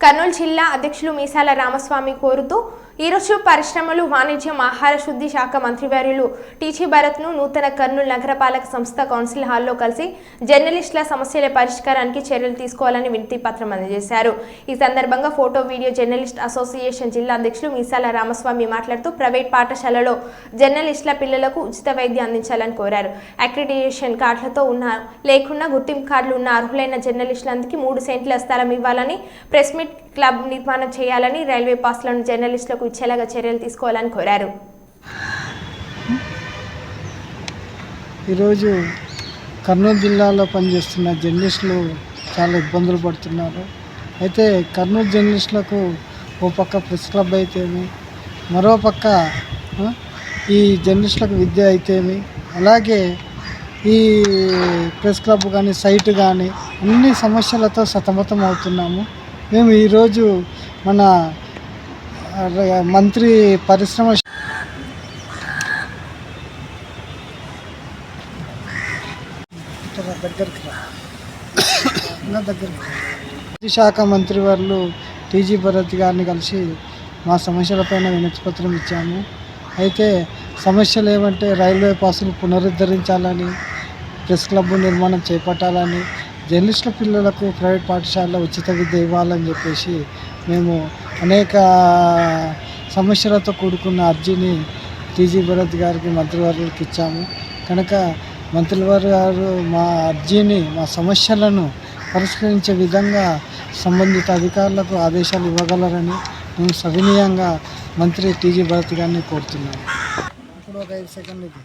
కర్నూలు జిల్లా అధ్యక్షులు మీసాల రామస్వామి కోరుతూ ఈరోజు పరిశ్రమలు వాణిజ్యం ఆహార శుద్ధి శాఖ మంత్రివర్యులు టీచీ భరత్ను నూతన కర్నూలు నగరపాలక సంస్థ కౌన్సిల్ హాల్లో కలిసి జర్నలిస్టుల సమస్యల పరిష్కారానికి చర్యలు తీసుకోవాలని వినతి పత్రం అందజేశారు. ఈ సందర్భంగా ఫోటో వీడియో జర్నలిస్ట్ అసోసియేషన్ జిల్లా అధ్యక్షులు మీసాల రామస్వామి మాట్లాడుతూ ప్రైవేట్ పాఠశాలలో జర్నలిస్టుల పిల్లలకు ఉచిత వైద్యం అందించాలని కోరారు. అక్రిడిటేషన్ కార్డులతో ఉన్న లేకుండా గుర్తింపు కార్డులు ఉన్న అర్హులైన జర్నలిస్టులందరికీ మూడు సెంట్ల స్థలం ఇవ్వాలని ప్రెస్ మీట్ క్లబ్ నిర్మాణం చేయాలని రైల్వే పాస్లను జర్నలిస్టులకు ఇచ్చేలాగా చర్యలు తీసుకోవాలని కోరారు. ఈరోజు కర్నూలు జిల్లాలో పనిచేస్తున్న జర్నలిస్టులు చాలా ఇబ్బందులు పడుతున్నారు. అయితే కర్నూలు జర్నలిస్టులకు ఓ పక్క ప్రెస్ క్లబ్ అయితేమి మరో పక్క ఈ జర్నలిస్టులకు విద్య అయితేమి అలాగే ఈ ప్రెస్ క్లబ్ కానీ సైట్ కానీ అన్ని సమస్యలతో సతమతం అవుతున్నాము మేము ఈరోజు మన మంత్రి పరిశ్రమ దగ్గరికి రా. నా దగ్గరికి శాఖ మంత్రి వారు టీజీ భరత్ గారిని కలిసి మా సమస్యలపైన వినతిపత్రం ఇచ్చాము. అయితే సమస్యలు ఏమంటే రైల్వే పాసులు పునరుద్ధరించాలని ప్రెస్ క్లబ్ నిర్మాణం చేపట్టాలని జర్నలిస్టుల పిల్లలకు ప్రైవేట్ పాఠశాలలో ఉచిత విద్య ఇవ్వాలని చెప్పేసి మేము అనేక సమస్యలతో కూడుకున్న అర్జీని టీజీ భరత్ గారికి మంత్రివర్యులకు ఇచ్చాము. కనుక మంత్రివారి గారు మా అర్జీని మా సమస్యలను పరిష్కరించే విధంగా సంబంధిత అధికారులకు ఆదేశాలు ఇవ్వగలరని మేము సవినీయంగా మంత్రి టీజీ భరత్ గారిని కోరుతున్నాము ఇప్పుడు ఒక ఐదు సెకండ్లు ఇది.